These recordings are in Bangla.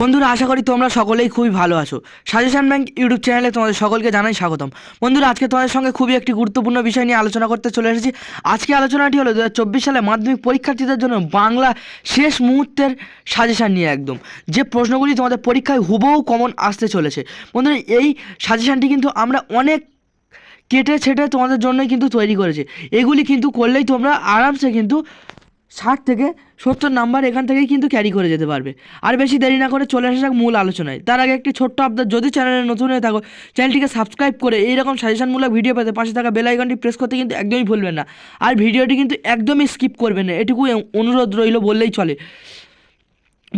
বন্ধুরা, আশা করি তোমরা সকলেই খুবই ভালো আছো। সাজেশন ব্যাংক ইউটিউব চ্যানেলে তোমাদের সকলকে জানাই স্বাগতম। বন্ধুরা, আজকে তোমাদের সঙ্গে খুবই একটি গুরুত্বপূর্ণ বিষয় নিয়ে আলোচনা করতে চলে এসেছি। আজকে আলোচনাটি হলো দুহাজার চব্বিশ সালে মাধ্যমিক পরীক্ষার্থীদের জন্য বাংলা শেষ মুহূর্তের সাজেশান নিয়ে একদম। যে প্রশ্নগুলি তোমাদের পরীক্ষায় হুবহু কমন আসতে চলেছে। বন্ধুরা, এই সাজেশানটি কিন্তু আমরা অনেক কেটে ছেটে তোমাদের জন্যই কিন্তু তৈরি করেছে। এগুলি কিন্তু করলেই তোমরা আরামসে কিন্তু ষাট থেকে সত্তর নাম্বার এখান থেকেই কিন্তু ক্যারি করে যেতে পারবে। আর বেশি দেরি না করে চলে আসা যাক মূল আলোচনায়। তার আগে একটি ছোট্ট আপনার যদি চ্যানেলে নতুন হয়ে থাকো চ্যানেলটিকে সাবস্ক্রাইব করে এইরকম সাজেশনমূলক ভিডিও পেতে পাশে থাকা বেল আইকনটি প্রেস করতে কিন্তু একদমই ভুলবেন না। আর ভিডিওটি কিন্তু একদমই স্কিপ করবেন না। এটুকু অনুরোধ রইল বললেই চলে।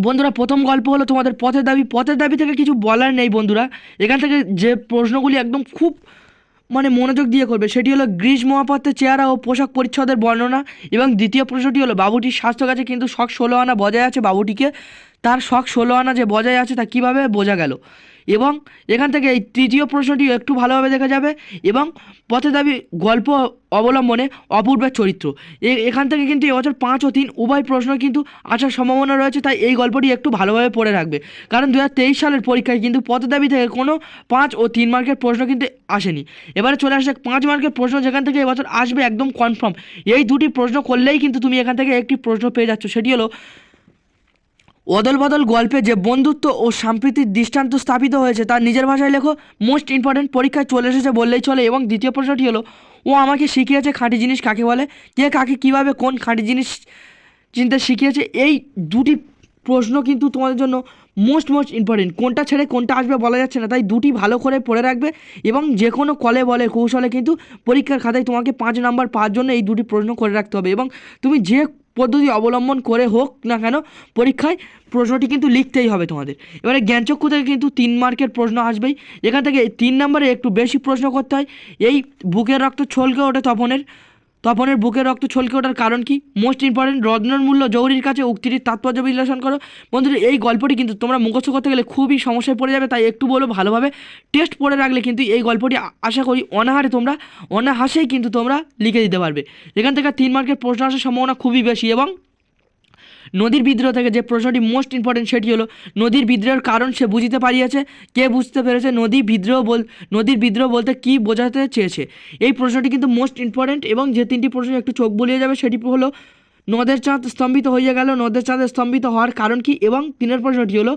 বন্ধুরা, প্রথম গল্প হলো তোমাদের পথের দাবি। পথের দাবি থেকে কিছু বলার নেই বন্ধুরা। এখান থেকে যে প্রশ্নগুলি একদম খুব মানে মনোযোগ দিয়ে করবে। সেটি হলো গ্রীষ মহাপাত্রের চেহারা ও পোশাক পরিচ্ছদের বর্ণনা এবং দ্বিতীয় প্রশ্নটি হলো, বাবুটির স্বাস্থ্য কাছে কিন্তু শখ ষোলো আনা বজায় আছে? বাবুটিকে তার শখ ষোলো আনা যে বজায় আছে তা কীভাবে বোঝা গেল? এবং এখান থেকে এই তৃতীয় প্রশ্নটি একটু ভালোভাবে দেখা যাবে এবং পথে দাবি গল্প অবলম্বনে অপূর্বের চরিত্র। এখান থেকে কিন্তু এবছর পাঁচ ও তিন উভয় প্রশ্ন কিন্তু আসার সম্ভাবনা রয়েছে, তাই এই গল্পটি একটু ভালোভাবে পড়ে রাখবে। কারণ দু হাজার তেইশ সালের পরীক্ষায় কিন্তু পথে দাবি থেকে কোনো পাঁচ ও তিন মার্কের প্রশ্ন কিন্তু আসেনি। এবারে চলে আসে পাঁচ মার্কের প্রশ্ন, যেখান থেকে এবছর আসবে একদম কনফার্ম এই দুটি প্রশ্ন করলেই কিন্তু তুমি এখান থেকে একটি প্রশ্ন পেয়ে যাচ্ছ, সেটি হলো অদল বদল গল্পে যে বন্ধুত্ব ও সাম্প্রীতির দৃষ্টান্ত স্থাপিত হয়েছে তার নিজের ভাষায় লেখো। মোস্ট ইম্পর্ট্যান্ট পরীক্ষায় চলে এসেছে বললেই চলে এবং দ্বিতীয় প্রশ্নটি হলো, ও আমাকে শিখিয়েছে খাঁটি জিনিস কাকে বলে? কে কাকে কীভাবে কোন খাঁটি জিনিস চিনতে শিখিয়েছে? এই দুটি প্রশ্ন কিন্তু তোমাদের জন্য মোস্ট মোস্ট ইম্পর্টেন্ট কোনটা ছেড়ে কোনটা আসবে বলা যাচ্ছে না, তাই দুটি ভালো করে পড়ে রাখবে এবং যে কোনো কলে বলে, কৌশলে কিন্তু পরীক্ষার খাতায় তোমাকে পাঁচ নাম্বার পাওয়ার জন্য এই দুটি প্রশ্ন করে রাখতে হবে এবং তুমি যে পদ্ধতি অবলম্বন করে হোক না কেন, পরীক্ষায় প্রশ্নটি কিন্তু লিখতেই হবে তোমাদের। এবারে জ্ঞানচক্ষু থেকে কিন্তু তিন মার্কের প্রশ্ন আসবেই। এখান থেকে তিন নম্বরে একটু বেশি প্রশ্ন করতে হয়। এই বুকের রক্ত ছলকে ওঠে তপনের। তপনের বুকের রক্ত ছলকে ওঠার কারণ কি? মোস্ট ইম্পর্টেন্ট রত্নর মূল্য জৌরির কাছে উক্তিটির তাৎপর্য বিশ্লেষণ করো। বন্ধুরা, এই গল্পটি কিন্তু তোমরা মুখস্থ করতে গেলে খুবই সমস্যায় পড়ে যাবে, তাই একটু বলো ভালোভাবে। টেস্ট পড়ে রাখলে কিন্তু এই গল্পটি আশা করি অনাহারে তোমরা, অনাহাসেই কিন্তু তোমরা লিখে দিতে পারবে। এখান থেকে তিন মার্কের প্রশ্ন আসার সম্ভাবনা খুবই বেশি এবং নদীর বিদ্রোহ থেকে যে প্রশ্নটি মোস্ট ইম্পর্টেন্ট সেটি হলো, নদীর বিদ্রোহের কারণ সে বুঝতে পারিয়েছে। কে বুঝতে পেরেছে? নদী বিদ্রোহ বল, নদীর বিদ্রোহ বলতে কী বোঝাতে চেয়েছে? এই প্রশ্নটি কিন্তু মোস্ট ইম্পর্টেন্ট এবং যে তিনটি প্রশ্ন একটু চোখ বলিয়ে যাবে সেটি হলো, নদের চাঁদ স্তম্ভিত হয়ে গেল। নদের চাঁদে স্তম্ভিত হওয়ার কারণ কি? এবং তিনের প্রশ্নটি হলো,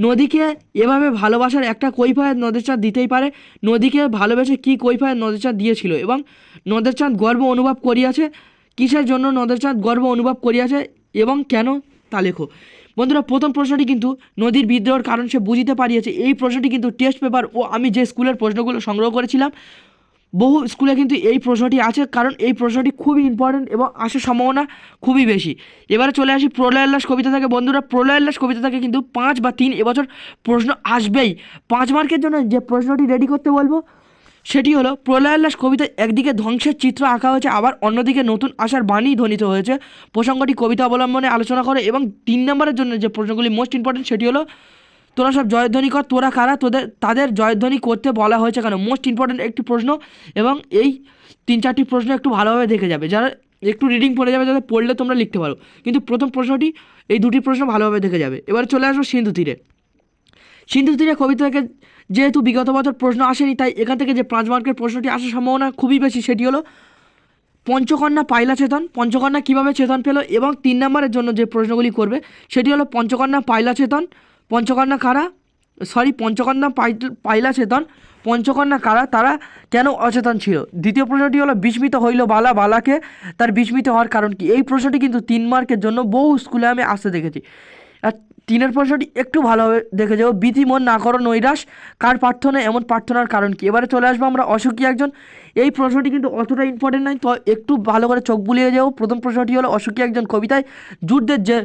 নদীকে এভাবে ভালোবাসার একটা কৈফায়ত নদের চাঁদ দিতেই পারে? নদীকে ভালোবেসে কী কৈফায়ত নদের চাঁদ দিয়েছিল? এবং নদের চাঁদ গর্ব অনুভব করিয়াছে? কিসের জন্য নদের চাঁদ গর্ব অনুভব করিয়াছে? এবং কেন তা লেখো। বন্ধুরা, প্রথম প্রশ্নটি কিন্তু নদীর বিদ্রোহের কারণ সে বুঝিতে পারিয়েছে। এই প্রশ্নটি কিন্তু টেস্ট পেপার ও আমি যে স্কুলের প্রশ্নগুলো সংগ্রহ করেছিলাম, বহু স্কুলে কিন্তু এই প্রশ্নটি আছে, কারণ এই প্রশ্নটি খুবই ইম্পর্টেন্ট এবং আসার সম্ভাবনা খুবই বেশি। এবারে চলে আসি প্রলয় উল্লাস কবিতা থেকে। বন্ধুরা, প্রলয় উল্লাস কবিতা থেকে কিন্তু পাঁচ বা তিন এবছর প্রশ্ন আসবেই। পাঁচ মার্কের জন্য যে প্রশ্নটি রেডি করতে বলব সেটি হলো, প্রলয় উল্লাস কবিতায় একদিকে ধ্বংসের চিত্র আঁকা হয়েছে, আবার অন্যদিকে নতুন আশার বাণী ধ্বনিত হয়েছে। প্রসঙ্গটি কবিতা অবলম্বনে আলোচনা করে এবং তিন নম্বরের জন্য যে প্রশ্নগুলি মোস্ট ইম্পর্টেন্ট সেটি হলো, তোরা সব জয়ধ্বনি কর, তোরা কারা, তোদের, তাদের জয়ধ্বনি করতে বলা হয়েছে কেন? মোস্ট ইম্পর্টেন্ট একটি প্রশ্ন এবং এই তিন চারটি প্রশ্ন একটু ভালোভাবে দেখে যাবে। যারা একটু রিডিং পড়ে যাবে যাতে পড়লে তোমরা লিখতে পারো। কিন্তু প্রথম প্রশ্নটি, এই দুটি প্রশ্ন ভালোভাবে দেখে যাবে। এবার চলে আসব সিন্ধু তীরে। সিন্ধু তীরে কবিতা থেকে যেহেতু বিগত বছর প্রশ্ন আসেনি, তাই এখান থেকে যে পাঁচ মার্কের প্রশ্নটি আসার সম্ভাবনা খুবই বেশি, সেটি হলো পঞ্চকন্যা পাইলা চেতন, পঞ্চকন্যা কীভাবে চেতন পেল এবং তিন নম্বরের জন্য যে প্রশ্নগুলি করবে, সেটি হলো পঞ্চকন্যা পাইলা চেতন, পঞ্চকন্যা কারা? সরি, পঞ্চকন্যা পাই- পাইলা চেতন, পঞ্চকন্যা কারা? তারা কেন অচেতন ছিল? দ্বিতীয় প্রশ্নটি হলো, বিস্মিত হইল বালা, বালাকে তার বিস্মিত হওয়ার কারণ কি? এই প্রশ্নটি কিন্তু তিন মার্কের জন্য বহু স্কুলে আমি আসতে দেখেছি। আর তিনের প্রশ্নটি একটু ভালোভাবে দেখে যাব বিধি মন না করো নৈরাশ। কার প্রার্থনা, এমন প্রার্থনার কারণ কি? এবারে চলে আসব আমরা অসুখী একজন। এই প্রশ্নটি কিন্তু অতটা ইম্পর্টেন্ট নয়, তো একটু ভালো করে চোখ বুলিয়ে যাব প্রথম প্রশ্নটি হলো অসুখী একজন কবিতায় যুদ্ধের যে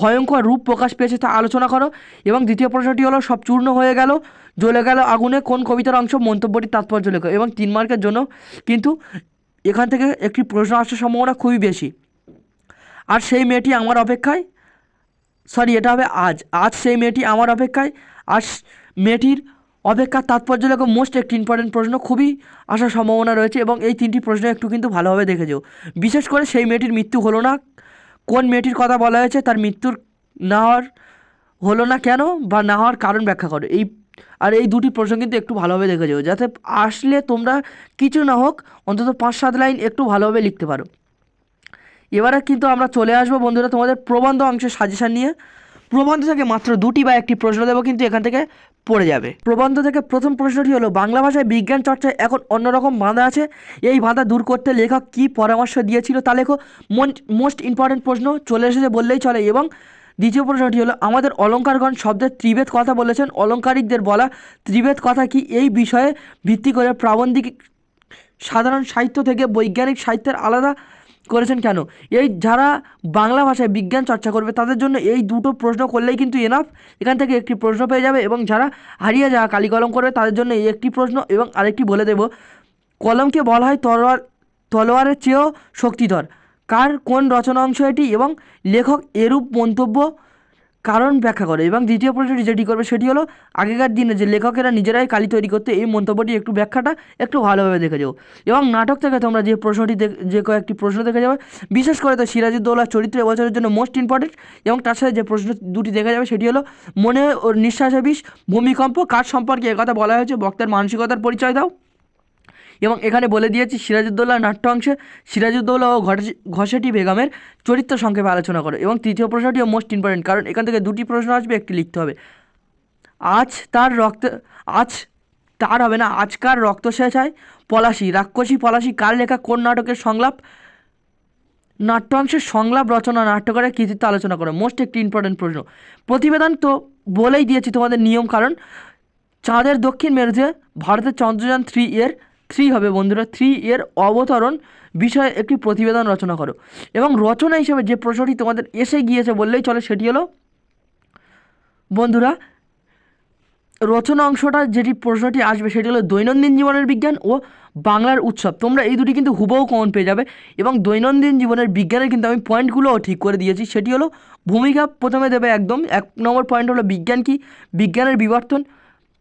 ভয়ঙ্কর রূপ প্রকাশ পেয়েছে তা আলোচনা করো। এবং দ্বিতীয় প্রশ্নটি হলো, সব চূর্ণ হয়ে গেল, জ্বলে গেল আগুনে, কোন কবিতার অংশ মন্তব্যটি তাৎপর্য লেখো? এবং তিন মার্কের জন্য কিন্তু এখান থেকে একটি প্রশ্ন আসার সম্ভাবনা খুবই বেশি। আর সেই মেয়েটি আমার অপেক্ষায়? সরি এটা হবে আজ। আজ সেই মেয়েটি আমার অপেক্ষায়। আজ মেয়েটির অপেক্ষার তাৎপর্য লেখো মোস্ট একটি ইম্পর্টেন্ট প্রশ্ন। খুবই আসার সম্ভাবনা রয়েছে এবং এই তিনটি প্রশ্ন একটু কিন্তু ভালোভাবে দেখে যেও। বিশেষ করে সেই মেয়েটির মৃত্যু হলো না। কোন মেয়েটির কথা বলা হয়েছে? তার মৃত্যুর না হওয়ার হলো না কেন? বা না হওয়ার কারণ ব্যাখ্যা করো। এই, আর এই দুটি প্রশ্ন কিন্তু একটু ভালোভাবে দেখে যাও। যাতে আসলে তোমরা কিছু না হোক, অন্তত পাঁচ সাত লাইন একটু ভালোভাবে লিখতে পারো। এবারে কিন্তু আমরা চলে আসব বন্ধুরা তোমাদের প্রবন্ধ অংশের সাজেশন নিয়ে। প্রবন্ধ থেকে মাত্র দুটি বা একটি প্রশ্ন দেবো কিন্তু এখান থেকে পড়ে যাবে। প্রবন্ধ থেকে প্রথম প্রশ্নটি হলো, বাংলা ভাষায় বিজ্ঞান চর্চায় এখন অন্যরকম বাঁধা আছে। এই বাঁধা দূর করতে লেখক কী পরামর্শ দিয়েছিল তা লেখো। মোস্ট ইম্পর্টেন্ট প্রশ্ন চলে এসেছে বললেই চলে এবং দ্বিতীয় প্রশ্নটি হলো, আমাদের অলঙ্কারগণ শব্দের ত্রিভেদ কথা বলেছেন, অলঙ্কারিকদের বলা ত্রিভেদ কথা কি এই বিষয়ে ভিত্তি করে প্রাবন্ধিক সাধারণ সাহিত্য থেকে বৈজ্ঞানিক সাহিত্যের আলাদা করেছেন কেন? এই যারা বাংলা ভাষায় বিজ্ঞান চর্চা করবে, তাদের জন্য এই দুটো প্রশ্ন করলেই কিন্তু এনাফ এখান থেকে একটি প্রশ্ন পেয়ে যাবে এবং যারা হারিয়ে যাওয়া কালি কলম করবে, তাদের জন্য এই একটি প্রশ্ন এবং আরেকটি বলে দেব। কলমকে বলা হয় তলোয়ার, তলোয়ারের চেয়েও শক্তিধর। কার কোন রচনা অংশ এটি এবং লেখক এরূপ মন্তব্য কারণ ব্যাখ্যা করে এবং দ্বিতীয় প্রশ্নটি যেটি করবে সেটি হলো, আগেকার দিনে যে লেখকেরা নিজেরাই কালি তৈরি করতে এই মন্তব্যটি একটু ব্যাখ্যাটা একটু ভালোভাবে দেখে যাও। এবং নাটক থেকে তোমরা যে প্রশ্নটি যে কয়েকটি প্রশ্ন দেখে যাবে, বিশেষ করে তো সিরাজউদ্দৌলার চরিত্র এবছরের জন্য মোস্ট ইম্পর্টেন্ট এবং তার সাথে যে প্রশ্ন দুটি দেখা যাবে সেটি হলো, মনে ও নিঃশ্বাসে বিষ, ভূমিকম্প কার সম্পর্কে একথা বলা হয়েছে, বক্তার মানসিকতার পরিচয় দাও। এবং এখানে বলে দিয়েছি সিরাজউদ্দৌলা নাট্য অংশে সিরাজউদ্দৌলা ও ঘসেটি বেগমের চরিত্র সংক্ষেপে আলোচনা করো এবং তৃতীয় প্রশ্নটিও মোস্ট ইম্পর্টেন্ট কারণ এখান থেকে দুটি প্রশ্ন আসবে, একটি লিখতে হবে। আজ তার রক্ত আজ তার হবে না আজকার রক্ত শেষায় পলাশি, রাক্ষসী পলাশি কার লেখা, কোন নাটকের সংলাপ? নাট্য নাট্যাংশের সংলাপ রচনা নাট্যকারের কৃতিত্ব আলোচনা করো মোস্ট একটি ইম্পর্টেন্ট প্রশ্ন। প্রতিবেদন তো বলেই দিয়েছি তোমাদের নিয়ম কারণ, চাঁদের দক্ষিণ মেরুতে ভারতের চন্দ্রযান থ্রি এর থ্রি হবে বন্ধুরা থ্রি এর অবতরণ বিষয়ে একটি প্রতিবেদন রচনা করো। এবং রচনা হিসেবে যে প্রশ্নটি তোমাদের এসে গিয়েছে বললেই চলে সেটি হলো, বন্ধুরা, রচনা অংশটা যেটি প্রশ্নটি আসবে সেটি হলো দৈনন্দিন জীবনের বিজ্ঞান ও বাংলার উৎসব। তোমরা এই দুটি কিন্তু হুবহু কমন পেয়ে যাবে। এবং দৈনন্দিন জীবনের বিজ্ঞানের কিন্তু আমি পয়েন্টগুলোও ঠিক করে দিয়েছি। সেটি হলো, ভূমিকা প্রথমে দেবে একদম, এক নম্বর পয়েন্ট হলো বিজ্ঞান কি? বিজ্ঞানের বিবর্তন,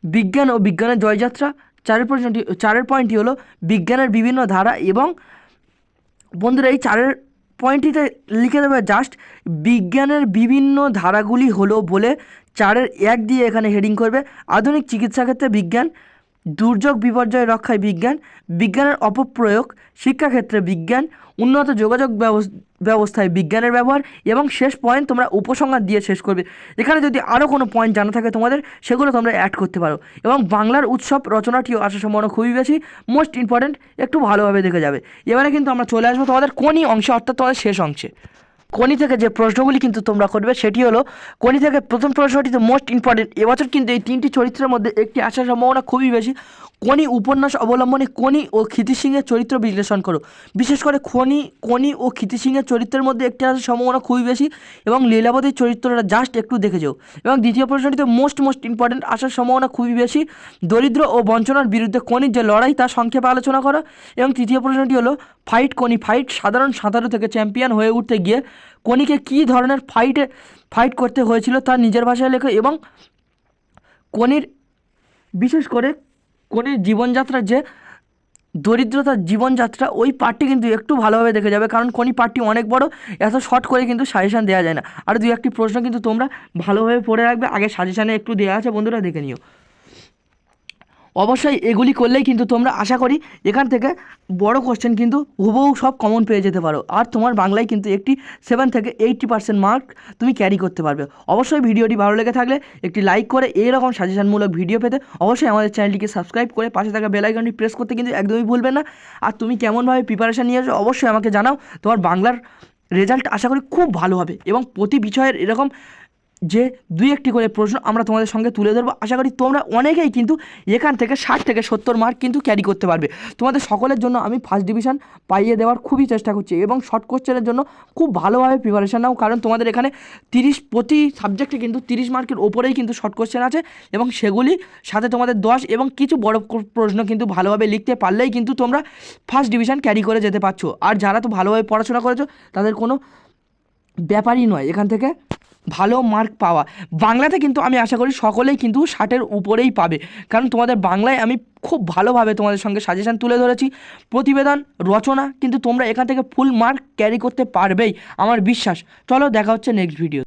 বিজ্ঞান ও বিজ্ঞানের জয়যাত্রা চারের প্রশ্নটি চারের পয়েন্টটি হলো বিজ্ঞানের বিভিন্ন ধারা এবং বন্ধুরা এই চারের পয়েন্টটিতে লিখে দেবে জাস্ট বিজ্ঞানের বিভিন্ন ধারাগুলি হলো বলে চারের এক দিয়ে এখানে হেডিং করবে। আধুনিক চিকিৎসা ক্ষেত্রে বিজ্ঞান, দুর্যোগ বিপর্যয় রক্ষায় বিজ্ঞান, বিজ্ঞানের অপপ্রয়োগ, শিক্ষাক্ষেত্রে বিজ্ঞান, উন্নত যোগাযোগ ব্যবস- ব্যবস্থায় বিজ্ঞানের ব্যবহার এবং শেষ পয়েন্ট তোমরা উপসংহার দিয়ে শেষ করবে। এখানে যদি আরও কোনো পয়েন্ট জানা থাকে তোমাদের, সেগুলো তোমরা অ্যাড করতে পারো এবং বাংলার উৎসব রচনাটিও আসার সম্ভাবনা খুবই বেশি। মোস্ট ইম্পর্ট্যান্ট একটু ভালোভাবে দেখে যাবে। এবারে কিন্তু আমরা চলে আসব তোমাদের কোনই অংশে, অর্থাৎ তোমাদের শেষ অংশে। কোনি থেকে যে প্রশ্নগুলি কিন্তু তোমরা করবে, সেটি হলো কোনি থেকে প্রথম প্রশ্নটি তো মোস্ট ইম্পর্টেন্ট এবছর কিন্তু এই তিনটি চরিত্রের মধ্যে একটি আসার সম্ভাবনা খুবই বেশি। কোনি উপন্যাস অবলম্বনে কোনি ও ক্ষিতি সিংয়ের চরিত্র বিশ্লেষণ করো। বিশেষ করে খনি কোনি ও ক্ষিতি সিংয়ের চরিত্রের মধ্যে একটি আসার সম্ভাবনা খুবই বেশি এবং লীলাবতীর চরিত্রটা জাস্ট একটু দেখে যাও। এবং দ্বিতীয় প্রশ্নটিতে মোস্ট মোস্ট ইম্পর্টেন্ট আসার সম্ভাবনা খুবই বেশি। দরিদ্র ও বঞ্চনার বিরুদ্ধে কোনির যে লড়াই তা সংক্ষেপে আলোচনা করো। এবং তৃতীয় প্রশ্নটি হলো ফাইট কোনি ফাইট সাধারণ সাঁতারু থেকে চ্যাম্পিয়ন হয়ে উঠতে গিয়ে কোনিকে কী ধরনের ফাইটে ফাইট করতে হয়েছিল তার নিজের ভাষায় লেখো এবং কোনির বিশেষ করে কোনির জীবনযাত্রার যে দরিদ্রতার জীবনযাত্রা, ওই পার্টটি কিন্তু একটু ভালোভাবে দেখে যাবে। কারণ কোনি পার্টটি অনেক বড়, এত শর্ট করে কিন্তু সাজেশান দেওয়া যায় না। আর দু একটি প্রশ্ন কিন্তু তোমরা ভালোভাবে পড়ে রাখবে। আগে সাজেশানে একটু দেওয়া আছে, বন্ধুরা দেখে নিও। অবশ্যই এগুলি করলেই কিন্তু তোমরা আশা করি এখান থেকে বড় কোশ্চেন কিন্তু হুবহু সব কমন পেয়ে যেতে পারো। আর তোমার বাংলায় কিন্তু একটি সেভেন থেকে এইট্টি পার্সেন্ট মার্ক তুমি ক্যারি করতে পারবে। অবশ্যই ভিডিওটি ভালো লেগে থাকলে একটি লাইক করে এইরকম সাজেশনমূলক ভিডিও পেতে অবশ্যই আমাদের চ্যানেলটিকে সাবস্ক্রাইব করে পাশে থাকা বেল আইকনটি প্রেস করতে কিন্তু একদমই ভুলবে না। আর তুমি কেমনভাবে প্রিপারেশান নিয়ে নিয়েছো অবশ্যই আমাকে জানাও। তোমার বাংলার রেজাল্ট আশা করি খুব ভালো হবে এবং প্রতি বিষয়ের এরকম যে দুই একটি করে প্রশ্ন আমরা তোমাদের সঙ্গে তুলে ধরবো। আশা করি তোমরা অনেকেই কিন্তু এখান থেকে ষাট থেকে সত্তর মার্ক কিন্তু ক্যারি করতে পারবে। তোমাদের সকলের জন্য আমি ফার্স্ট ডিভিশন পাইয়ে দেওয়ার খুবই চেষ্টা করছি এবং শর্ট কোশ্চেনের জন্য খুব ভালোভাবে প্রিপারেশান নাও, কারণ তোমাদের এখানে তিরিশ, প্রতি সাবজেক্টে কিন্তু তিরিশ মার্কের ওপরেই কিন্তু শর্ট কোশ্চেন আছে এবং সেগুলি সাথে তোমাদের দশ এবং কিছু বড় প্রশ্ন কিন্তু ভালোভাবে লিখতে পারলেই কিন্তু তোমরা ফার্স্ট ডিভিশন ক্যারি করে যেতে পারছ। আর যারা তো ভালোভাবে পড়াশোনা করেছ, তাদের কোনো ব্যাপারই নয়। এখান থেকে ভালো মার্ক পাওয়া। বাংলাতে কিন্তু আমি আশা করি সকলেই কিন্তু ষাটের উপরেই পাবে। কারণ তোমাদের বাংলায় আমি খুব ভালোভাবে তোমাদের সঙ্গে সাজেশান তুলে ধরেছি। প্রতিবেদন, রচনা, কিন্তু তোমরা এখান থেকে ফুল মার্ক ক্যারি করতে পারবেই, আমার বিশ্বাস। চলো দেখা হচ্ছে নেক্সট ভিডিও